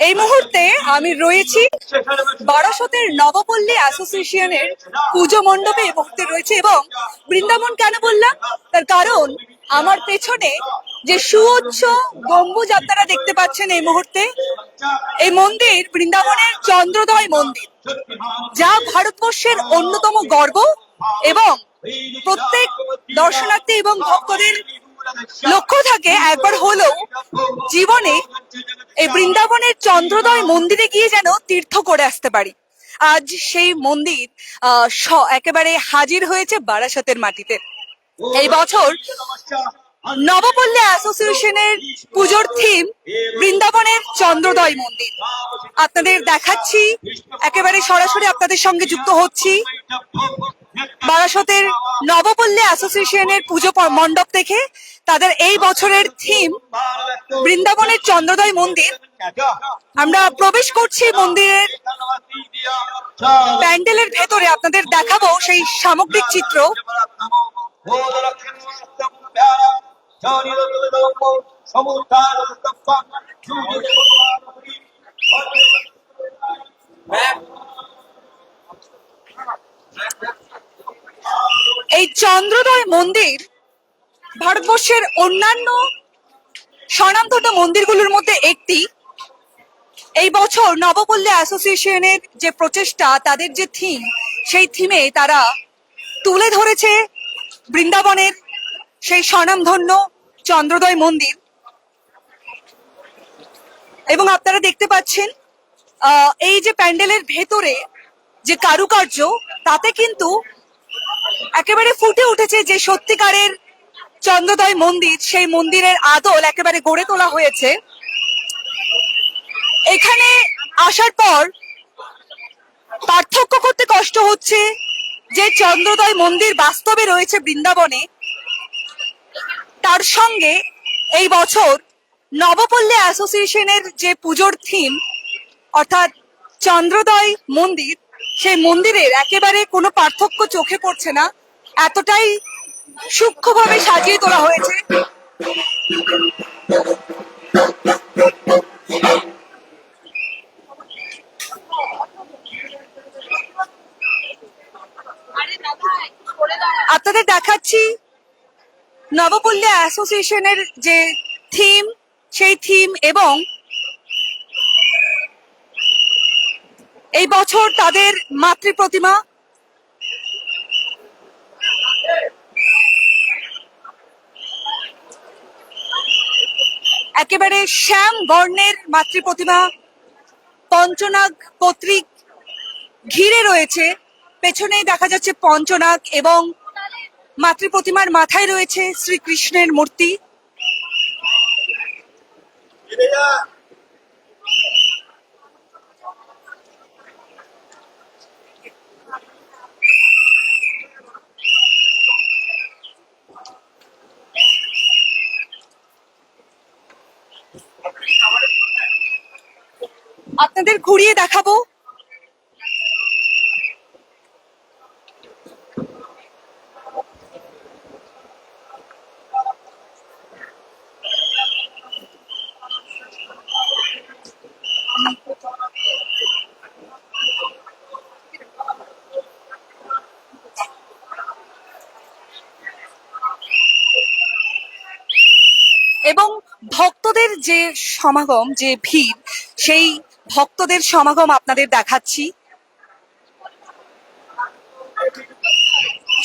এই মুহূর্তে আমি রয়েছি বারাসতের নবপল্লী অ্যাসোসিয়েশনের পুজো মণ্ডপে এই মুহূর্তে রয়েছে এবং বৃন্দাবন কেন বললাম? তার কারণ আমার পেছনে যে সুউচ্চ গম্বুজ আপনারা দেখতে পাচ্ছেন এই মুহূর্তে, এই মন্দির বৃন্দাবনের চন্দ্রোদয় মন্দির, যা ভারতবর্ষের অন্যতম গর্ব এবং প্রত্যেক দর্শনার্থী এবং ভক্তদের লক্ষ্য থাকে, একবার হলেও জীবনে এই বৃন্দাবনের চন্দ্রোদয় মন্দিরে গিয়ে যেন তীর্থ করে আসতে পারি। আজ সেই মন্দির একেবারে হাজির হয়েছে বারাসতের মাটিতে। এই বছর নবপল্লী অ্যাসোসিয়েশনের পুজোর থিম বৃন্দাবনের চন্দ্রোদয় মন্দির। আপনাদের দেখাচ্ছি, একেবারে সরাসরি আপনাদের সঙ্গে যুক্ত হচ্ছি। বারাসতের নবপল্লী অ্যাসোসিয়েশনের পুজো মণ্ডপ থেকে তাদের এই বছরের থিম বৃন্দাবনের চন্দ্রোদয় মন্দির। আমরা প্রবেশ করছি মন্দিরের প্যান্ডেলের ভেতরে। আপনাদের দেখাবো সেই সামগ্রিক চিত্র। চন্দ্রোদয় মন্দির ভারতবর্ষের অন্যান্য স্বনামধন্য মন্দিরগুলোর মধ্যে একটি। এই বছর নবপল্লী অ্যাসোসিয়েশনের যে প্রচেষ্টা, তাদের যে থিম, সেই থিমে তারা তুলে ধরেছে বৃন্দাবনের সেই স্বনামধন্য চন্দ্রোদয় মন্দির। এবং আপনারা দেখতে পাচ্ছেন এই যে প্যান্ডেলের ভেতরে যে কারুকার্য, তাতে কিন্তু একেবারে ফুটে উঠেছে যে সত্যিকারের চন্দ্রোদয় মন্দির, সেই মন্দিরের আদল একেবারে গড়ে তোলা হয়েছে। এখানে আসার পর পার্থক্য করতে কষ্ট হচ্ছে যে চন্দ্রোদয় মন্দির বাস্তবে রয়েছে বৃন্দাবনে। তার সঙ্গে এই বছর নবপল্লী অ্যাসোসিয়েশনের যে পুজোর থিম, অর্থাৎ চন্দ্রোদয় মন্দির সেই মন্দিরের একেবারে কোনো পার্থক্য চোখে পড়ছে না। এতটাই সূক্ষ্মভাবে সাজিয়ে তোলা হয়েছে। আপনাদের দেখাচ্ছি নবপল্লী অ্যাসোসিয়েশনের যে থিম, সেই থিম এবং এই বছর তাদের মাতৃ প্রতিমা একেবারে শ্যাম বর্ণের মাতৃ প্রতিমা পঞ্চনাগ কর্তৃক ঘিরে রয়েছে। পেছনেই দেখা যাচ্ছে পঞ্চনাগ এবং মাতৃ প্রতিমার মাথায় রয়েছে শ্রীকৃষ্ণের মূর্তি। আপনাদের ঘুরিয়ে দেখাবো। ভক্তদের যে সমাগম, যে ভিড়, সেই ভক্তদের সমাগম আপনাদের দেখাচ্ছি।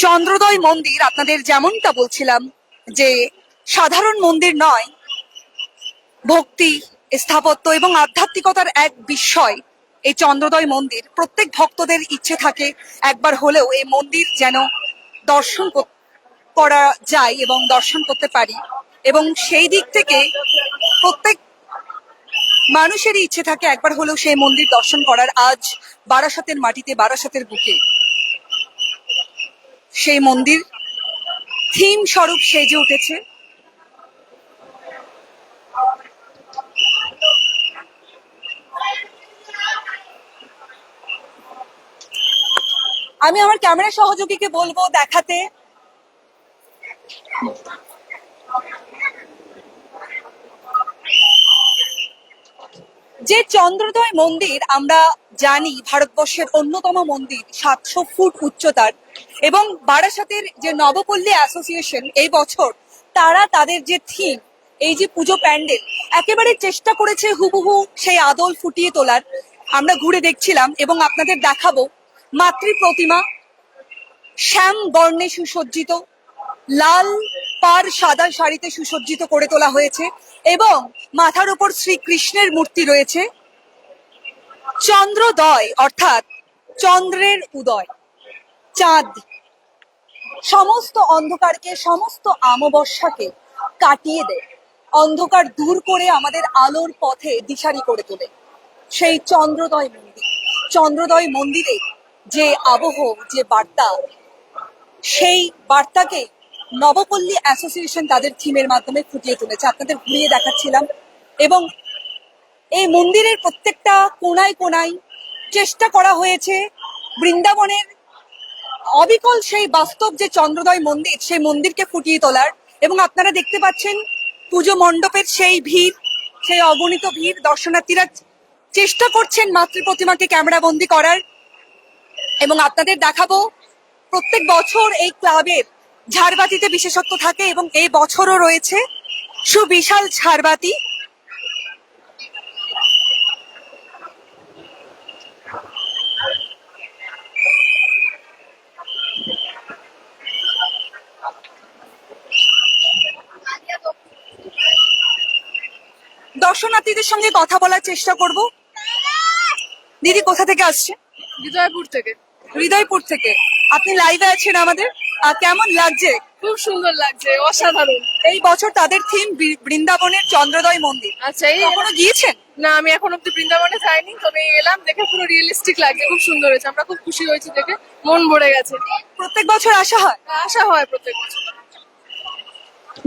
চন্দ্রোদয় মন্দির, আপনাদের যেমনটা বলছিলাম, যে সাধারণ মন্দির নয়, ভক্তি, স্থাপত্য এবং আধ্যাত্মিকতার এক বিস্ময় এই চন্দ্রোদয় মন্দির। প্রত্যেক ভক্তদের ইচ্ছে থাকে একবার হলেও এই মন্দির যেন দর্শন করা যায় এবং দর্শন করতে পারি। এবং সেই দিক থেকে প্রত্যেক মানুষেরই ইচ্ছে থাকে একবার হলেও সেই মন্দির দর্শন করার। আজ বারাসাতের মাটিতে, বারাসাতের বুকে সেই মন্দির। থিম স্বরূপ সেজে উঠেছে। আমি আমার ক্যামেরা সহযোগীকে বলব দেখাতে। যে চন্দ্রোদয় মন্দির আমরা জানি ভারতবর্ষের অন্যতম মন্দির, সাতশো ফুট উচ্চতার এবং বারাসাতের যে নবপল্লী অ্যাসোসিয়েশন এই বছর, তারা তাদের যে থিম, এই যে পুজো প্যান্ডেল, একেবারে চেষ্টা করেছে হুবহু সেই আদল ফুটিয়ে তোলার। আমরা ঘুরে দেখছিলাম এবং আপনাদের দেখাবো মাতৃ প্রতিমা, শ্যাম বর্ণে সুসজ্জিত, লাল পার সাদা শাড়িতে সুসজ্জিত করে তোলা হয়েছে এবং মাথার উপর শ্রীকৃষ্ণের মূর্তি রয়েছে। চন্দ্রোদয়, অর্থাৎ চন্দ্রের উদয়। চাঁদ। সমস্ত অন্ধকারকে, সমস্ত আমাবস্যাকে কাটিয়ে দেয় অন্ধকার দূর করে আমাদের আলোর পথে দিশারি করে তোলে। সেই চন্দ্রদয় মন্দির। চন্দ্রোদয় মন্দিরে যে আবহ, যে বার্তা, সেই বার্তাকে নবপল্লী অ্যাসোসিয়েশন তাদের থিমের মাধ্যমে ফুটিয়ে তুলেছে। আপনাদের ঘুরিয়ে দেখাচ্ছিলাম। এবং এই মন্দিরের প্রত্যেকটা কোনায় কোনায় চেষ্টা করা হয়েছে বৃন্দাবনের অবিকল সেই বাস্তব যে চন্দ্রদয় মন্দির, সেই মন্দিরকে ফুটিয়ে তোলার। এবং আপনারা দেখতে পাচ্ছেন পুজো মণ্ডপের সেই ভিড়, সেই অগণিত ভিড়। দর্শনার্থীরা চেষ্টা করছেন মাতৃ প্রতিমাকে ক্যামেরাবন্দি করার। এবং আপনাদের দেখাবো, প্রত্যেক বছর এই ক্লাবের ঝাড়বাতিতে বিশেষত্ব থাকে এবং এই বছরও রয়েছে সুবিশাল ঝাড়বাতি। দর্শনার্থীদের সঙ্গে কথা বলার চেষ্টা করব। দিদি কোথা থেকে আসছে বিজয়পুর থেকে। হৃদয়পুর থেকে। আপনি লাইভে আছেন আমাদের? কেমন লাগছে? খুব সুন্দর লাগছে অসাধারণ। এই বছর তাদের থিম বৃন্দাবনের চন্দ্রোদয় মন্দির। আচ্ছা এই কখনো গিয়েছেন? না আমি এখন অব্দি বৃন্দাবনে যাইনি তবে এলাম দেখে পুরো রিয়েলিস্টিক লাগছে খুব সুন্দর হয়েছে আমরা খুব খুশি হয়েছি দেখে মন ভরে গেছে। প্রত্যেক বছর আসা হয়? আশা হয় প্রত্যেক বছর।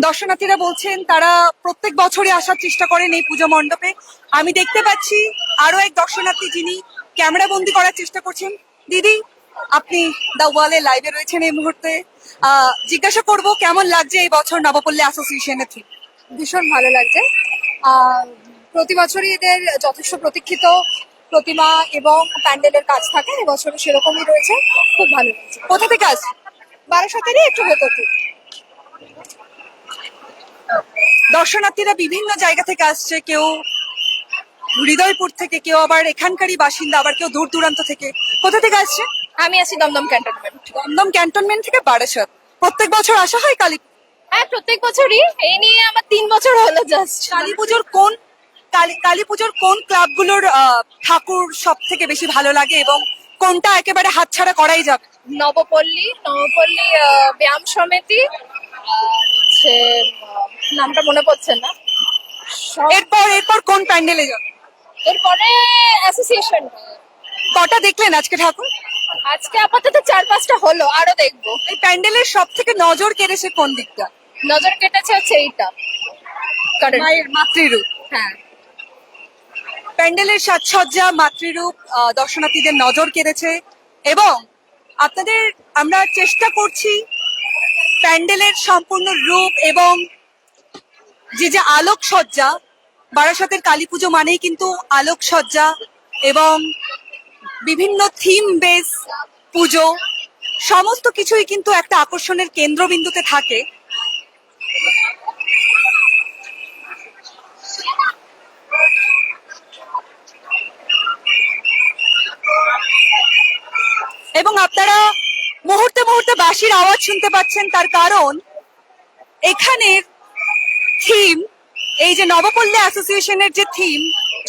দর্শনার্থীরা বলছেন তারা প্রত্যেক বছরই আসার চেষ্টা করেন এই পুজো মণ্ডপে। আমি দেখতে পাচ্ছি আরও এক দর্শনার্থী যিনি ক্যামেরা বন্দি করার চেষ্টা করছেন। দিদি আপনি দা ওয়ালে লাইভে রয়েছেন এই মুহূর্তে। আহ, জিজ্ঞাসা করব কেমন লাগছে এই বছর নবপল্লী অ্যাসোসিয়েশনের থিম ভীষণ ভালো লাগছে। প্রতি বছরই এদের যথেষ্ট প্রতীক্ষিত প্রতিমা এবং প্যান্ডেলের কাজ থাকে এবছরও সেরকমই রয়েছে। খুব ভালো লাগছে। কোথা থেকে আসছে বারাসাতেরই একটু ভেতর থেকে দর্শনার্থীরা বিভিন্ন জায়গা থেকে আসছে কেউ হৃদয়পুর থেকে কেউ আবার এখানকারই বাসিন্দা আবার কেউ দূর দূরান্ত থেকে। কোথা থেকে আসছে? আমি আছি দমদম ক্যান্টনমেন্ট। দমদম ক্যান্টনমেন্ট থেকে বারাসাত। প্রত্যেক বছর আসা হয় কালী হ্যাঁ প্রত্যেক বছরই। এই নিয়ে আমার তিন বছর হলো জাস্ট কালী পুজোর কোন কালী কালী পুজোর কোন ক্লাবগুলোর ঠাকুর সব থেকে বেশি ভালো লাগে এবং কোনটা একেবারে হাতছাড়া করাই যাবে? নবপল্লী নবপল্লী ব্যায়াম সমিতি হচ্ছে নামটা মনে পড়ছে না। এরপর এরপর কোন প্যান্ডেলে যাবে? এরপরে অ্যাসোসিয়েশন কটা দেখলেন আজকে ঠাকুর? আজকে আপাতত চার পাঁচটা হলো আরও দেখব। এই প্যান্ডেলের সব থেকে নজর কেড়েছে কোন দিকটা? নজর কেটেছে হচ্ছে এইটা। মায়ের মাতৃরূপ। হ্যাঁ। প্যান্ডেলের সাজসজ্জা মাতৃরূপ দর্শনার্থীদের নজর কেড়েছে এবং আপনাদের আমরা চেষ্টা করছি প্যান্ডেলের সম্পূর্ণ রূপ এবং যে যে আলোকসজ্জা বারাসাতের কালী পুজো মানেই কিন্তু আলোকসজ্জা এবং বিভিন্ন থিম বেস পুজো, সমস্ত কিছুই কিন্তু একটা আকর্ষণের কেন্দ্রবিন্দুতে থাকে। এবং আপনারা মুহূর্তে মুহূর্তে বাঁশির আওয়াজ শুনতে পাচ্ছেন, তার কারণ এখানের থিম এই যে নবপল্লী অ্যাসোসিয়েশনের যে থিম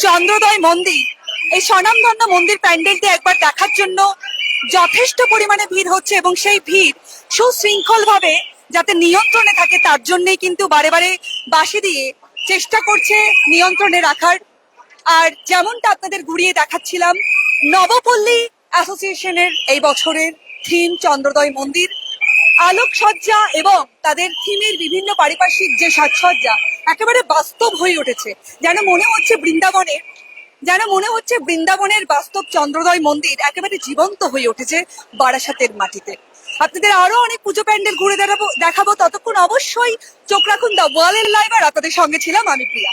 চন্দ্রোদয় মন্দির এই স্বনামধন্য মন্দির প্যান্ডেলটি একবার দেখার জন্য যথেষ্ট পরিমাণে ভিড় হচ্ছে এবং সেই ভিড় সুশৃঙ্খল ভাবে যাতে নিয়ন্ত্রণে থাকে, তার জন্যই কিন্তু বারে বারে বাঁশি দিয়ে চেষ্টা করছে নিয়ন্ত্রণে রাখার। আর যেমনটা আপনাদের ঘুরিয়ে দেখাচ্ছিলাম, নবপল্লী অ্যাসোসিয়েশনের এই বছরের থিম চন্দ্রোদয় মন্দির। আলোকসজ্জা এবং তাদের থিমের বিভিন্ন পারিপার্শ্বিক যে সাজসজ্জা, একেবারে বাস্তব হয়ে উঠেছে। যেন মনে হচ্ছে বৃন্দাবনের যেন মনে হচ্ছে বৃন্দাবনের বাস্তব চন্দ্রোদয় মন্দির একেবারে জীবন্ত হয়ে উঠেছে বারাসাতের মাটিতে। আপনাদের আরও অনেক পুজো প্যান্ডেল ঘুরে দেখাবো দেখাবো। ততক্ষণ অবশ্যই চোখ রাখুন দা ওয়ালের লাইভ আর আপনাদের সঙ্গে ছিলাম আমি প্রিয়া।